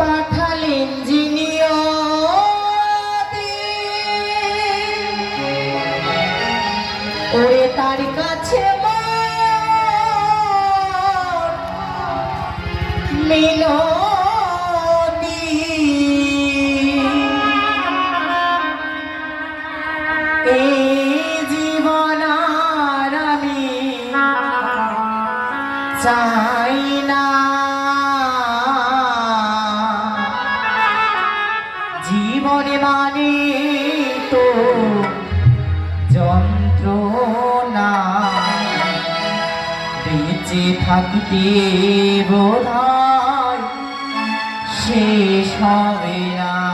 পাঠালেন যিনিও ওরে তার কাছে মিলতি এই জীবনে মানে তো যন্ত্র না বেঁচে থাকতে বোধ শেষ হবে না।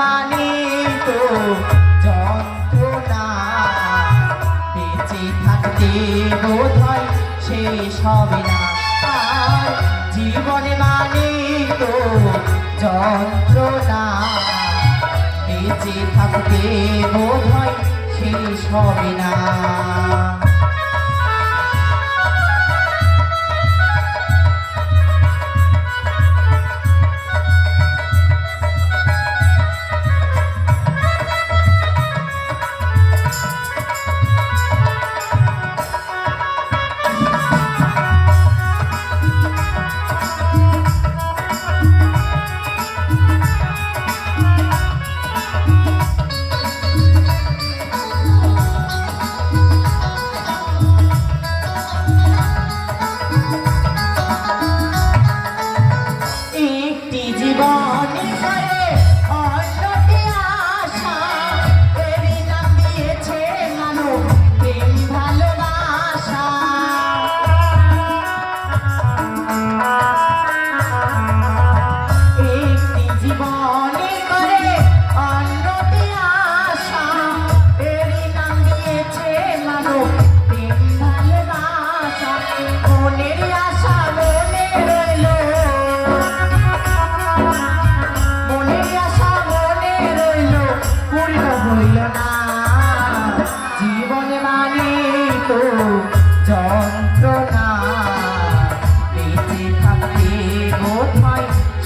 জীবনে মানে তো যন্ত্রণা। বেঁচে থাকতে বোধ হয় শেষ হবে না। আর জীবনে মানে তো যন্ত্রণা। বেঁচে থাকতে বোধ হয় শেষ হবে না।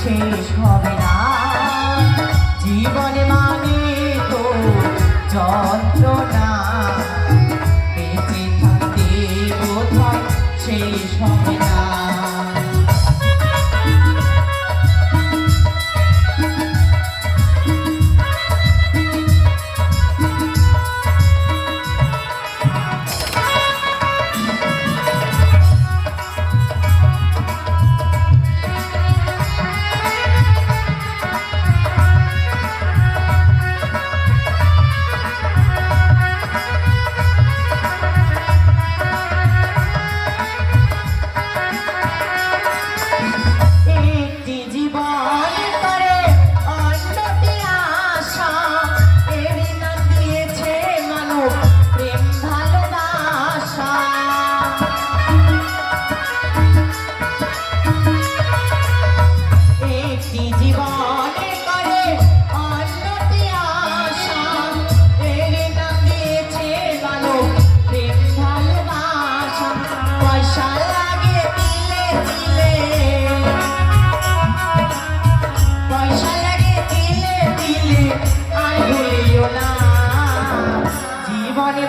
শেষ হবে না। জীবনে মানে তো যন্ত্রণা।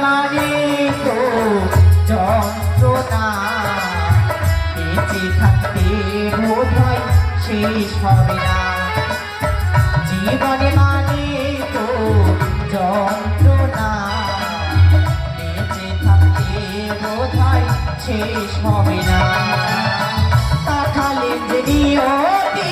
জীবনে মানে তো যন্ত্রণা। বেঁচে থাকতে বোধ হয় শেষ হবে না। জীবনে মানে তো যন্ত্রণা। বেঁচে থাকতে বোধ হয় শেষ না। পাঠালেন যে নিয়তি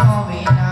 হবে না